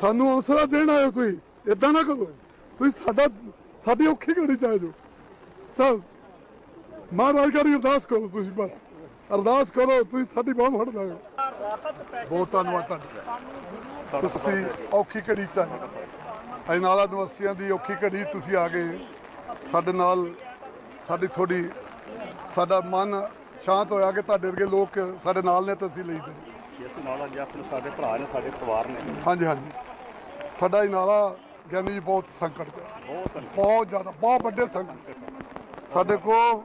ਸਾਨੂੰ ਹੌਸਲਾ ਦੇਣ ਆਇਓ ਤੁਸੀਂ ਇਦਾਂ ਨਾ ਕਰੋ। ਤੁਸੀਂ ਸਾਡਾ ਸਾਡੀ ਔਖੀ ਘੜੀ ਚ ਆਏ ਜੋ ਸਰ ਮਹਾਰਾਜ ਕਰੀ ਅਰਦਾਸ ਕਰੋ ਤੁਸੀਂ ਬਸ। ਅਰਦਾਸ ਕਰੋ ਤੁਸੀਂ ਸਾਡੀ ਬਾਹ ਫੜ ਦਿਓ ਬਹੁਤ ਧੰਨਵਾਦ ਤੁਹਾਡਾ। ਤੁਸੀਂ ਔਖੀ ਘੜੀ ਚ ਆਏ। ਅਜਨਾਲਾ ਨਿਵਾਸੀਆਂ ਦੀ ਔਖੀ ਘੜੀ ਤੁਸੀਂ ਆ ਗਏ। ਸਾਡੇ ਨਾਲ ਸਾਡੀ ਥੋੜੀ ਸਾਡਾ ਮਨ ਸ਼ਾਂਤ ਹੋਇਆ ਕਿ ਤੁਹਾਡੇ ਵਰਗੇ ਲੋਕ ਸਾਡੇ ਨਾਲ ਨੇ ਤਾਂ ਅਸੀਂ ਲਈ ਦੇ ਇਸ ਨਾਲ ਅੱਜ ਆਪਣੇ ਸਾਡੇ ਭਰਾ ਨੇ ਸਾਡੇ ਪਰਿਵਾਰ ਨੇ। ਹਾਂਜੀ ਹਾਂਜੀ। ਸਾਡਾ ਇਹ ਨਾਲਾ ਗਿਆਨੀ ਜੀ ਬਹੁਤ ਸੰਕਟ ਹੈ। ਬਹੁਤ ਬਹੁਤ ਜ਼ਿਆਦਾ ਬਹੁਤ ਵੱਡੇ ਸੰਕਟ। ਸਾਡੇ ਕੋਲ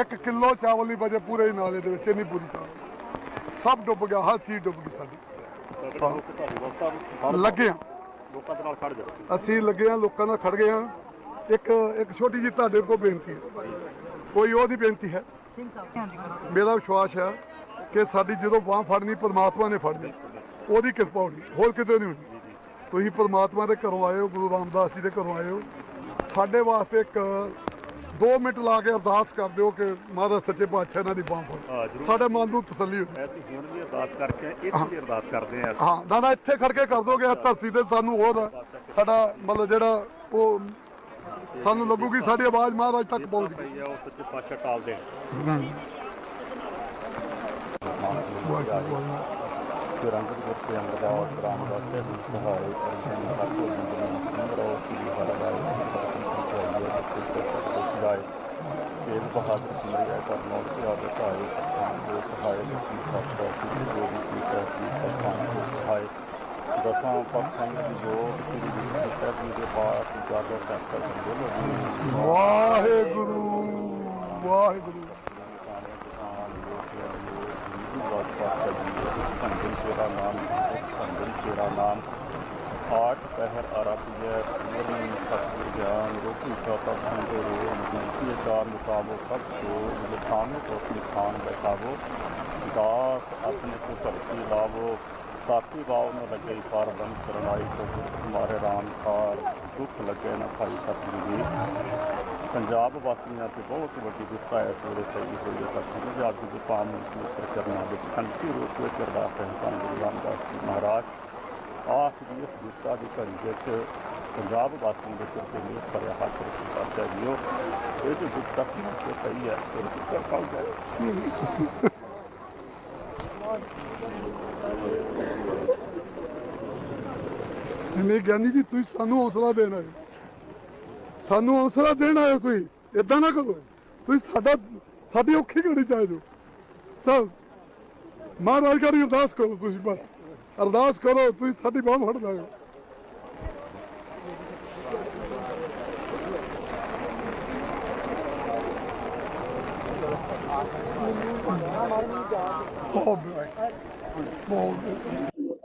1 ਕਿਲੋ ਚਾਵਲ ਨਹੀਂ ਬਚੇ ਪੂਰੇ ਹੀ ਨਾਲੇ ਦੇ ਵਿੱਚ ਨਹੀਂ ਪੂਰੀ ਚਾਵਲ ਸਭ ਡੁੱਬ ਗਿਆ ਹਰ ਚੀਜ਼ ਡੁੱਬ ਗਈ ਸਾਡੀ। ਲੱਗੇ ਹਾਂ। ਲੋਕਾਂ ਦੇ ਨਾਲ ਖੜ ਜਾਓ। ਅਸੀਂ ਲੱਗੇ ਹਾਂ ਲੋਕਾਂ ਨਾਲ ਖੜ ਗਏ ਹਾਂ। ਇੱਕ ਇੱਕ ਛੋਟੀ ਜਿਹੀ ਤੁਹਾਡੇ ਕੋਲ ਬੇਨਤੀ ਹੈ। ਕੋਈ ਉਹਦੀ ਬੇਨਤੀ ਹੈ? ਮੇਰਾ ਵਿਸ਼ਵਾਸ ਹੈ ਕਿ ਸਾਡੀ ਜਦੋਂ ਬਾਹ ਫੜਨੀ ਪਰਮਾਤਮਾ ਨੇ ਫੜਨੀ ਉਹਦੀ ਕਿਰਪਾ ਹੋਣੀ ਹੋਰ ਕਿਤੇ ਨਹੀਂ ਹੋਣੀ। ਤੁਸੀਂ ਪਰਮਾਤਮਾ ਦੇ ਘਰੋਂ ਆਏ ਹੋ ਗੁਰੂ ਰਾਮਦਾਸ ਜੀ ਦੇ ਘਰੋਂ ਆਏ ਹੋ। ਸਾਡੇ ਵਾਸਤੇ ਇੱਕ 2 ਮਿੰਟ ਲਾ ਕੇ ਅਰਦਾਸ ਕਰ ਦਿਓ ਕਿ ਮਹਾਰਾਜ ਸੱਚੇ ਪਾਤਸ਼ਾਹ ਇਹਨਾਂ ਦੀ ਬਾਹ ਹਾਂ, ਫੜ। ਸਾਡੇ ਮਨ ਨੂੰ ਤਸੱਲੀ ਹੋਵੇ ਐਸੀ ਹੁਣ ਵੀ ਅਰਦਾਸ ਕਰਕੇ ਇੱਥੇ ਵੀ ਅਰਦਾਸ ਕਰਦੇ ਆ ਹਾਂ ਨਾ ਨਾ ਇੱਥੇ ਖੜ ਕੇ ਕਰ ਦੋਗੇ ਇਸ ਧਰਤੀ ਤੇ ਸਾਨੂੰ ਹੋਰ ਸਾਡਾ ਮਤਲਬ ਜਿਹੜਾ ਉਹ ਸਾਨੂੰ ਲੱਗੂਗੀ ਸਾਡੀ ਆਵਾਜ਼ ਮਹਾਰਾਜ ਤੱਕ ਪਹੁੰਚ ਗਈ। ਪਈ ਆ ਉਹ ਸੱਚੇ ਪਾਤਸ਼ਾਹ ਟਾਲ ਦੇਣ। ਕਿ ਰੰਗ ਦੇ ਗੁਰਤੇ ਅੰਮ੍ਰਿਤਦਾਸ ਰਾਮਦਾਸ ਜੀ ਸਹਾਇ ਅਰਜਨ ਹਰ ਕੋ ਜੀਵਨ ਸੰਗਰੋ ਕੀ ਹਰਵਾਈ ਸਹਾਇ ਤੇਜ ਬਹਾਦਰ ਸਿਮਰਿਆ ਕਰ ਮੋੜ ਕੇ ਆਵੇ ਸਹਾਇ ਸਤਿ ਦੇ ਸਹਾਇ ਦੀ ਸਤਿ ਦੀ ਗੋਰੀ ਸੀ ਪ੍ਰਤੀ ਸਤਿ ਦੇ ਸਹਾਇ ਦਸਾਂ ਪੱਖਾਂ ਦੀ ਜੋਤ ਸ੍ਰੀ ਗੁਰੂ ਸਾਹਿਬ ਦੇ ਪਾਸ ਜਾਗਰ ਕਰਤਾ ਸੰਬੋਲੋ ਜੀ ਵਾਹਿਗੁਰੂ ਵਾਹਿਗੁਰੂ। ਸੰਜਨ ਤੇਰਾ ਨਾਮ ਸੰਜਨ ਤੇਰਾ ਨਾਮ ਆਠ ਪਹਿਰ ਆਰਾਧਿਆ ਪੂਰਨ ਸਤਿ ਗਿਆਨ ਰੋਟੀ ਚਾਤਾ ਸੰਜੋ ਰੋ ਮੁਕਤੀ ਚਾਰ ਮੁਕਾਬੋ ਸਭ ਸੋ ਲਿਖਾਮੇ ਤੋਂ ਲਿਖਾਨ ਬੈਠਾਵੋ ਦਾਸ ਆਪਣੇ ਕੋ ਧਰਤੀ ਲਾਵੋ ਤਾਤੀ ਬਾਉ ਨ ਲੱਗੇ ਪਾਰ ਬਨ ਸਰਣਾਈ ਕੋ ਮਾਰੇ ਰਾਮ ਕਾਰ ਦੁੱਖ ਲੱਗੇ ਨਾ ਭਾਈ ਸਤਿਗੁਰੂ ਜੀ ਪੰਜਾਬ ਵਾਸੀਆਂ ਤੇ ਬਹੁਤ ਵੱਡੀ ਵਿਪਤਾ ਇਸ ਵੇਲੇ ਪਈ ਹੋਈ ਹੈ ਤਾਂ ਪੰਜਾਬ ਦੀ ਪਾਮ ਪਵਿੱਤਰ ਚਰਨਾਂ ਵਿੱਚ ਸੰਤੀ ਰੂਪ ਵਿੱਚ ਅਰਦਾਸ ਹੈ ਤਾਂ ਗੁਰੂ ਰਾਮਦਾਸ ਜੀ ਮਹਾਰਾਜ। ਆਖਰੀ ਇਸ ਵਿਪਤਾ ਦੀ ਘੜੀ ਵਿੱਚ ਪੰਜਾਬ ਵਾਸੀਆਂ ਦੇ ਸਿਰ ਤੇ ਮੇਰ ਭਰਿਆ ਹੱਥ ਰੱਖ ਪਾਤਸ਼ਾਹ ਜੀਓ ਇਹ ਜੋ ਵਿਪਤਾ ਕਿਵੇਂ ਸੇ ਪਈ ਹੈ, ਇਹ ਕਿੱਥੇ ਪਾਉਂਦਾ ਨਹੀਂ ਗਿਆਨੀ ਜੀ, ਤੁਸੀਂ ਸਾਨੂੰ ਹੌਸਲਾ ਦੇਣਾ ਆਏ ਸਾਨੂੰ ਹੌਸਲਾ ਦੇਣ ਆਇਓ ਤੁਸੀਂ ਇਦਾਂ ਨਾ ਕਰੋ। ਤੁਸੀਂ ਸਾਡਾ, ਸਾਡੀ ਔਖੀ ਘੜੀ ਚ ਆਏ ਜੋ ਮਹਾਰਾਜ ਕਰੀ ਅਰਦਾਸ ਕਰੋ ਤੁਸੀਂ ਬਸ। ਅਰਦਾਸ ਕਰੋ, ਤੁਸੀਂ ਸਾਡੀ ਬਾਹ ਫੜ ਦਿਓ ਬਹੁਤ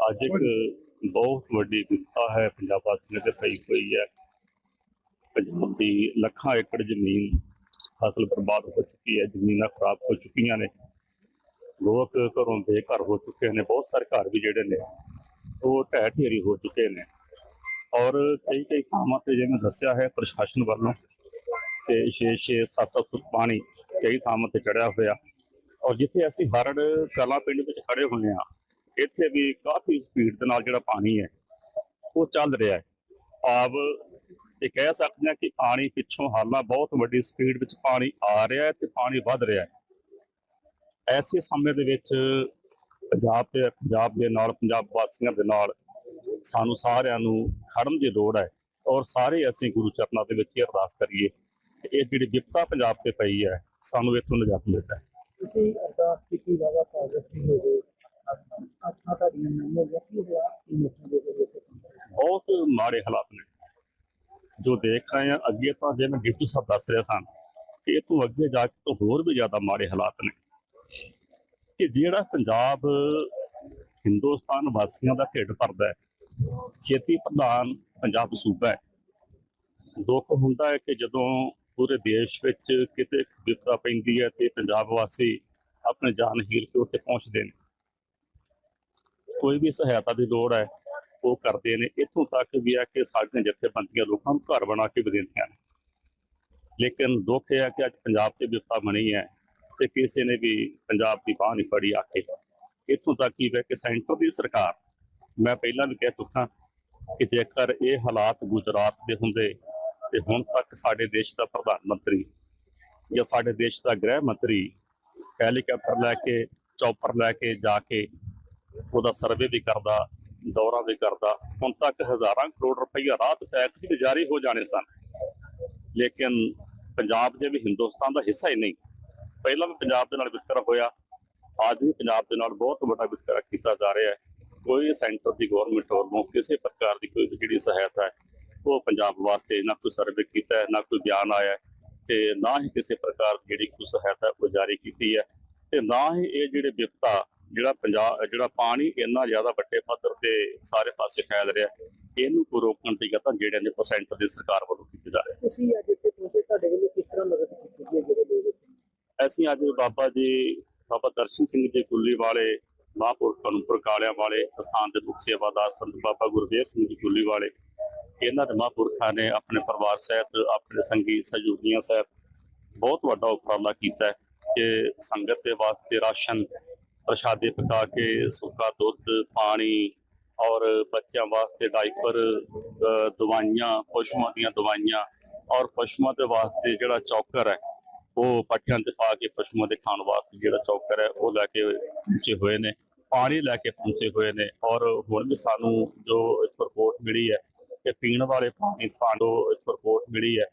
ਅੱਜ ਇੱਕ ਬਹੁਤ ਵੱਡੀ ਵਿਪਤਾ ਹੈ, ਪੰਜਾਬ ਵਾਸੀਆਂ ਤੇ ਪਈ ਹੋਈ ਹੈ। ਪੰਜਾਬ ਦੀ, ਲੱਖਾਂ ਏਕੜ ਜ਼ਮੀਨ ਫਸਲ ਬਰਬਾਦ ਹੋ ਚੁੱਕੀ ਹੈ, ਜ਼ਮੀਨਾਂ ਖਰਾਬ ਹੋ ਚੁੱਕੀਆਂ ਨੇ। ਲੋਕ ਘਰੋਂ ਬੇਘਰ ਹੋ ਚੁੱਕੇ ਨੇ, ਬਹੁਤ ਸਾਰੇ ਘਰ ਵੀ ਜਿਹੜੇ ਨੇ, ਉਹ ਢਹਿ ਢੇਰੀ ਹੋ ਚੁੱਕੇ ਨੇ। ਔਰ ਕਈ ਕਈ ਥਾਵਾਂ ਤੇ ਜਿਵੇਂ ਦੱਸਿਆ ਹੈ ਪ੍ਰਸ਼ਾਸਨ ਵੱਲੋਂ ਤੇ 6-6 7-7 ਫੁੱਟ ਪਾਣੀ ਕਈ ਥਾਵਾਂ ਤੇ ਚੜਿਆ ਹੋਇਆ। ਔਰ ਜਿੱਥੇ ਅਸੀਂ ਹਰੜ ਕਲਾ ਪਿੰਡ ਵਿੱਚ ਖੜੇ ਹੋਏ ਆ ਇੱਥੇ ਵੀ ਕਾਫੀ ਸਪੀਡ ਦੇ ਨਾਲ ਜਿਹੜਾ ਪਾਣੀ ਹੈ, ਉਹ ਚੱਲ ਰਿਹਾ ਹੈ। ਆਬ ਇਹ ਕਹਿ ਸਕਦੇ ਹਾਂ ਕਿ ਪਾਣੀ ਪਿੱਛੋਂ ਹਾਲਾਂ ਬਹੁਤ ਵੱਡੀ ਸਪੀਡ ਵਿੱਚ ਪਾਣੀ ਆ ਰਿਹਾ ਹੈ ਤੇ ਪਾਣੀ ਵੱਧ ਰਿਹਾ ਹੈ ਐਸੇ ਸਮੇਂ ਦੇ ਵਿੱਚ ਪੰਜਾਬ ਤੇ ਪੰਜਾਬ ਦੇ ਨਾਲ ਪੰਜਾਬ ਵਾਸੀਆਂ ਦੇ ਨਾਲ ਸਾਨੂੰ ਸਾਰਿਆਂ ਨੂੰ ਖੜਨ ਦੀ ਲੋੜ ਹੈ ਔਰ ਸਾਰੇ ਅਸੀਂ ਗੁਰੂ ਚਰਨਾਂ ਦੇ ਵਿੱਚ ਅਰਦਾਸ ਕਰੀਏ ਇਹ ਜਿਹੜੀ ਵਿਪਤਾ ਪੰਜਾਬ ਤੇ ਪਈ ਹੈ ਸਾਨੂੰ ਇੱਥੋਂ ਨਿਜਾਤ ਮਿਲਦਾ ਹੈ ਤੁਸੀਂ ਅਰਦਾਸ ਕੀਤੀ ਬਾਬਾ ਪਾਗਸਤੀ ਹੋ ਗਏ ਆਤਮਾ ਤੁਹਾਡੀਆਂ ਨਹੀਂ ਹੋ ਗਿਆ ਕੀ ਹੋਇਆ ਕੀ ਮਿਸ਼ਨ ਦੇ ਬਹੁਤ ਮਾੜੇ ਹਾਲਾਤ ਜੋ ਦੇਖ ਰਹੇ ਹਾਂ, ਅੱਗੇ ਤਾਂ ਜਿਵੇਂ ਡਿਪਟੀ ਸਾਹਿਬ ਦੱਸ ਰਿਹਾ ਸਨ ਕਿ ਇਹ ਤੋਂ ਅੱਗੇ ਜਾ ਕੇ ਤਾਂ ਹੋਰ ਵੀ ਜ਼ਿਆਦਾ ਮਾੜੇ ਹਾਲਾਤ ਨੇ। ਕਿ ਜਿਹੜਾ ਪੰਜਾਬ ਹਿੰਦੁਸਤਾਨ ਵਾਸੀਆਂ ਦਾ ਢਿੱਡ ਭਰਦਾ ਹੈ, ਖੇਤੀ ਪ੍ਰਧਾਨ ਪੰਜਾਬ ਸੂਬਾ ਹੈ। ਦੁੱਖ ਹੁੰਦਾ ਹੈ ਕਿ ਜਦੋਂ ਪੂਰੇ ਦੇਸ਼ ਵਿੱਚ ਕਿਤੇ ਵਿਪਤਾ ਪੈਂਦੀ ਹੈ ਤੇ ਪੰਜਾਬ ਵਾਸੀ ਆਪਣੇ ਜਾਨ ਹੀਰ ਕੇ ਉੱਥੇ ਪਹੁੰਚਦੇ ਨੇ। ਕੋਈ ਵੀ ਸਹਾਇਤਾ ਦੀ ਲੋੜ ਹੈ ਉਹ ਕਰਦੇ ਨੇ, ਇੱਥੋਂ ਤੱਕ ਵੀ ਹੈ ਕਿ ਸਾਡੀਆਂ ਜਥੇਬੰਦੀਆਂ ਲੋਕਾਂ ਨੂੰ ਘਰ ਬਣਾ ਕੇ ਵੀ ਦਿੰਦੀਆਂ ਨੇ। ਲੇਕਿਨ ਦੁੱਖ ਇਹ ਹੈ ਕਿ ਅੱਜ ਪੰਜਾਬ ਤੇ ਵਿਪਤਾ ਬਣੀ ਹੈ ਤੇ ਕਿਸੇ ਨੇ ਵੀ ਪੰਜਾਬ ਦੀ ਬਾਹ ਨਹੀਂ ਫੜੀ ਆ ਇੱਥੋਂ ਤੱਕ ਹੀ ਹੈ ਕਿ ਸੈਂਟਰ ਦੀ ਸਰਕਾਰ, ਮੈਂ ਪਹਿਲਾਂ ਵੀ ਕਹਿ ਚੁੱਕਾ ਕਿ ਜੇਕਰ ਇਹ ਹਾਲਾਤ ਗੁਜਰਾਤ ਦੇ ਹੁੰਦੇ ਤੇ ਹੁਣ ਤੱਕ ਸਾਡੇ ਦੇਸ਼ ਦਾ ਪ੍ਰਧਾਨ ਮੰਤਰੀ ਜਾਂ ਸਾਡੇ ਦੇਸ਼ ਦਾ ਗ੍ਰਹਿ ਮੰਤਰੀ ਹੈਲੀਕਾਪਟਰ ਲੈ ਕੇ, ਚੌਪਰ ਲੈ ਕੇ ਜਾ ਕੇ ਉਹਦਾ ਸਰਵੇ ਵੀ ਕਰਦਾ ਦੌਰਾ ਵੀ ਕਰਦਾ, ਹੁਣ ਤੱਕ ਹਜ਼ਾਰਾਂ ਕਰੋੜ ਰੁਪਈਆ ਰਾਤ ਟੈਕਸ ਵੀ ਜਾਰੀ ਹੋ ਜਾਣੇ ਸਨ। ਲੇਕਿਨ ਪੰਜਾਬ ਜੇ ਵੀ ਹਿੰਦੁਸਤਾਨ ਦਾ ਹਿੱਸਾ ਹੀ ਨਹੀਂ। ਪਹਿਲਾਂ ਵੀ ਪੰਜਾਬ ਦੇ ਨਾਲ ਵਿਤਕਰਾ ਹੋਇਆ, ਅੱਜ ਵੀ ਪੰਜਾਬ ਦੇ ਨਾਲ ਬਹੁਤ ਵੱਡਾ ਵਿਤਕਰਾ ਕੀਤਾ ਜਾ ਰਿਹਾ ਹੈ। ਕੋਈ ਸੈਂਟਰ ਦੀ ਗਵਰਨਮੈਂਟ ਵੱਲੋਂ ਕਿਸੇ ਪ੍ਰਕਾਰ ਦੀ ਕੋਈ ਵੀ ਜਿਹੜੀ ਸਹਾਇਤਾ ਹੈ, ਉਹ ਪੰਜਾਬ ਵਾਸਤੇ ਨਾ ਕੋਈ ਸਰਵੇ ਕੀਤਾ ਹੈ, ਨਾ ਕੋਈ ਬਿਆਨ ਆਇਆ ਹੈ ਤੇ ਨਾ ਹੀ ਕਿਸੇ ਪ੍ਰਕਾਰ ਦੀ ਜਿਹੜੀ ਕੋਈ ਸਹਾਇਤਾ ਉਹ ਜਾਰੀ ਕੀਤੀ ਹੈ ਤੇ ਨਾ ਹੀ ਇਹ ਜਿਹੜੇ ਵਿਪਤਾ ਜਿਹੜਾ ਪੰਜਾਬ ਜਿਹੜਾ ਪਾਣੀ ਇੰਨਾ ਜ਼ਿਆਦਾ ਵੱਡੇ ਪੱਧਰ ਤੇ ਸਾਰੇ ਪਾਸੇ ਫੈਲ ਰਿਹਾ ਹੈ, ਇਹਨੂੰ ਕੋਈ ਰੋਕਣ ਦੀ ਯਤਨ ਜਿਹੜੇ ਨੇ ਪਰਸੈਂਟ ਦੀ ਸਰਕਾਰ ਵੱਲੋਂ ਕੀਤੇ ਜਾ ਰਹੇ ਤੁਸੀਂ ਅੱਜ ਇੱਥੇ ਪਹੁੰਚੇ ਤੁਹਾਡੇ ਵੱਲੋਂ ਕਿਸ ਤਰ੍ਹਾਂ ਮਦਦ ਕੀਤੀ ਗਈ ਜਿਹੜੇ ਲੋਕ। ਅਸੀਂ ਅੱਜ ਬਾਬਾ ਜੀ ਬਾਬਾ ਦਰਸ਼ਨ ਸਿੰਘ ਜੀ ਕੁੱਲੀ ਵਾਲੇ ਮਹਾਂਪੁਰਖਾਂ ਨੂੰ ਪ੍ਰਕਾਲਿਆਂ ਵਾਲੇ ਸਥਾਨ ਦੇ ਮੁਖ ਸੇਵਾਦਾਰ ਸੰਤ ਬਾਬਾ ਗੁਰਦੇਵ ਸਿੰਘ ਜੀ ਕੁੱਲੀ ਵਾਲੇ ਇਹਨਾਂ ਦੇ ਮਹਾਂਪੁਰਖਾਂ ਨੇ ਆਪਣੇ ਪਰਿਵਾਰ ਸਹਿਤ ਆਪਣੇ ਸੰਗੀ ਸਹਿਯੋਗੀਆਂ ਸਹਿਤ ਬਹੁਤ ਵੱਡਾ ਉਪਰਾਲਾ ਕੀਤਾ ਹੈ ਕਿ ਸੰਗਤ ਦੇ ਵਾਸਤੇ ਰਾਸ਼ਨ ਪ੍ਰਸ਼ਾਦੇ ਪਕਾ ਕੇ, ਸੁੱਕਾ ਦੁੱਧ, ਪਾਣੀ ਔਰ ਬੱਚਿਆਂ ਵਾਸਤੇ ਡਾਈਪਰ ਦਵਾਈਆਂ, ਪਸ਼ੂਆਂ ਦੀਆਂ ਦਵਾਈਆਂ ਔਰ ਪਸ਼ੂਆਂ ਦੇ ਵਾਸਤੇ ਜਿਹੜਾ ਚੌਕਰ ਹੈ, ਉਹ ਪੱਠਿਆਂ ਤੇ ਪਾ ਕੇ ਪਸ਼ੂਆਂ ਦੇ ਖਾਣ ਵਾਸਤੇ ਜਿਹੜਾ ਚੌਕਰ ਹੈ, ਉਹ ਲੈ ਕੇ ਪਹੁੰਚੇ ਹੋਏ ਨੇ, ਪਾਣੀ ਲੈ ਕੇ ਪਹੁੰਚੇ ਹੋਏ ਨੇ ਔਰ ਹੁਣ ਵੀ ਸਾਨੂੰ ਜੋ ਇੱਕ ਰਿਪੋਰਟ ਮਿਲੀ ਹੈ ਕਿ ਪੀਣ ਵਾਲੇ ਪਾਣੀ ਪਾਣੋ ਰਿਪੋਰਟ ਮਿਲੀ ਹੈ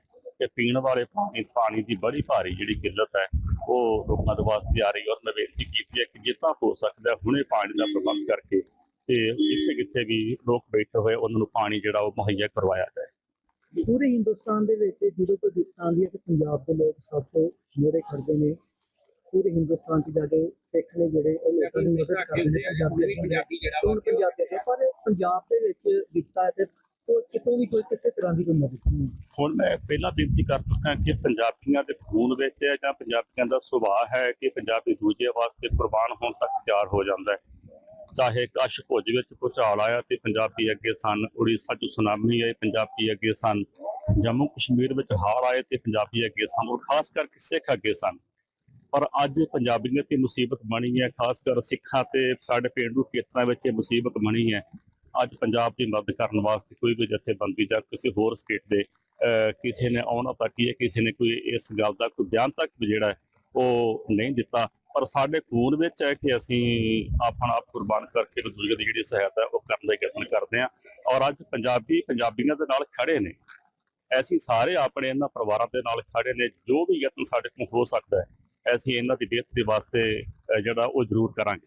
ਕਿ ਪੀਣ ਵਾਲੇ ਪਾਣੀ ਪਾਣੀ ਦੀ ਬੜੀ ਭਾਰੀ ਜਿਹੜੀ ਕਿੱਲਤ ਹੈ ਉਹ ਲੋਕਾਂ ਦੇ ਵਾਸਤੇ ਆ ਰਹੀ ਹੈ ਔਰ ਬੇਨਤੀ ਕੀਤੀ ਹੈ ਕਿ ਜਿੱਦਾਂ ਹੋ ਸਕਦਾ ਹੁਣੇ ਪਾਣੀ ਦਾ ਪ੍ਰਬੰਧ ਕਰਕੇ ਤੇ ਜਿੱਥੇ ਕਿੱਥੇ ਵੀ ਲੋਕ ਬੈਠੇ ਹੋਏ ਉਹਨਾਂ ਨੂੰ ਪਾਣੀ ਜਿਹੜਾ ਉਹ ਮੁਹੱਈਆ ਕਰਵਾਇਆ ਜਾਏ। ਪੂਰੇ ਹਿੰਦੁਸਤਾਨ ਦੇ ਵਿੱਚ ਜਦੋਂ ਕੋਈ ਦਿੱਕਤ ਆਉਂਦੀ ਹੈ ਤੇ ਪੰਜਾਬ ਦੇ ਲੋਕ ਸਭ ਤੋਂ ਮੂਹਰੇ ਖੜਦੇ ਨੇ। ਪੂਰੇ ਹਿੰਦੁਸਤਾਨ 'ਚ ਜਾ ਕੇ ਸਿੱਖ ਨੇ ਜਿਹੜੇ ਉਹ ਲੋਕਾਂ ਦੀ ਮਦਦ ਕਰਦੇ ਨੇ ਪੰਜਾਬੀ ਜਿਹੜਾ ਹੁਣ ਪੰਜਾਬੀ ਦੇ ਪਰ ਪੰਜਾਬ ਦੇ ਵਿੱਚ ਦਿੱਤਾ ਹੈ ਤੇ ਉਹ ਕਿਤੋਂ ਵੀ ਕੋਈ ਕਿਸੇ ਤਰ੍ਹਾਂ ਦੀ ਕੋਈ ਮਦਦ ਨਹੀਂ ਹੁਣ ਮੈਂ ਪਹਿਲਾਂ ਬੇਨਤੀ ਕਰ ਚੁੱਕਾ ਕਿ ਪੰਜਾਬੀਆਂ ਦੇ ਖੂਨ ਵਿੱਚ ਹੈ ਜਾਂ ਪੰਜਾਬੀਆਂ ਦਾ ਸੁਭਾਅ ਹੈ ਕਿ ਪੰਜਾਬੀ ਦੂਜੇ ਵਾਸਤੇ ਕੁਰਬਾਨ ਹੋਣ ਤੱਕ ਤਿਆਰ ਹੋ ਜਾਂਦਾ ਹੈ। ਚਾਹੇ ਕਸ਼ ਭੁੱਜ ਵਿੱਚ ਭੁਚਾਲ ਆਇਆ ਤੇ ਪੰਜਾਬੀ ਅੱਗੇ ਸਨ, ਉੜੀਸਾ 'ਚ ਸੁਨਾਮੀ ਆਈ, ਪੰਜਾਬੀ ਅੱਗੇ ਸਨ। ਜੰਮੂ ਕਸ਼ਮੀਰ ਵਿੱਚ ਹਾੜ ਆਏ ਤੇ ਪੰਜਾਬੀ ਅੱਗੇ ਸਨ ਔਰ ਖਾਸ ਕਰਕੇ ਸਿੱਖ ਅੱਗੇ ਸਨ। ਪਰ ਅੱਜ ਪੰਜਾਬੀਆਂ ਤੇ ਮੁਸੀਬਤ ਬਣੀ ਹੈ, ਖਾਸ ਕਰ ਸਿੱਖਾਂ ਤੇ ਸਾਡੇ ਪੇਂਡੂ ਖੇਤਰਾਂ ਵਿੱਚ ਇਹ ਮੁਸੀਬਤ ਬਣੀ ਹੈ। ਅੱਜ ਪੰਜਾਬ ਦੀ ਮਦਦ ਕਰਨ ਵਾਸਤੇ ਕੋਈ ਵੀ ਜਥੇਬੰਦੀ ਜਾਂ ਕਿਸੇ ਹੋਰ ਸਟੇਟ ਦੇ ਕਿਸੇ ਨੇ ਆਉਣਾ ਤੱਕ ਹੈ, ਕਿਸੇ ਨੇ ਕੋਈ ਇਸ ਗੱਲ ਦਾ ਕੋਈ ਬਿਆਨ ਤੱਕ ਵੀ ਜਿਹੜਾ ਉਹ ਨਹੀਂ ਦਿੱਤਾ। ਪਰ ਸਾਡੇ ਖੂਨ ਵਿੱਚ ਹੈ ਕਿ ਅਸੀਂ ਆਪਣਾ ਆਪ ਕੁਰਬਾਨ ਕਰਕੇ ਇੱਕ ਦੂਜੇ ਦੀ ਜਿਹੜੀ ਸਹਾਇਤਾ ਉਹ ਕਰਨ ਦਾ ਯਤਨ ਕਰਦੇ ਹਾਂ। ਔਰ ਅੱਜ ਪੰਜਾਬੀ ਪੰਜਾਬੀਆਂ ਦੇ ਨਾਲ ਖੜੇ ਨੇ। ਅਸੀਂ ਸਾਰੇ ਆਪਣੇ ਇਹਨਾਂ ਪਰਿਵਾਰਾਂ ਦੇ ਨਾਲ ਖੜੇ ਨੇ, ਜੋ ਵੀ ਯਤਨ ਸਾਡੇ ਕੋਲ ਹੋ ਸਕਦਾ ਹੈ, ਅਸੀਂ ਇਹਨਾਂ ਦੀ ਬਿਹਤਰੀ ਵਾਸਤੇ ਜਿਹੜਾ ਉਹ ਜ਼ਰੂਰ ਕਰਾਂਗੇ।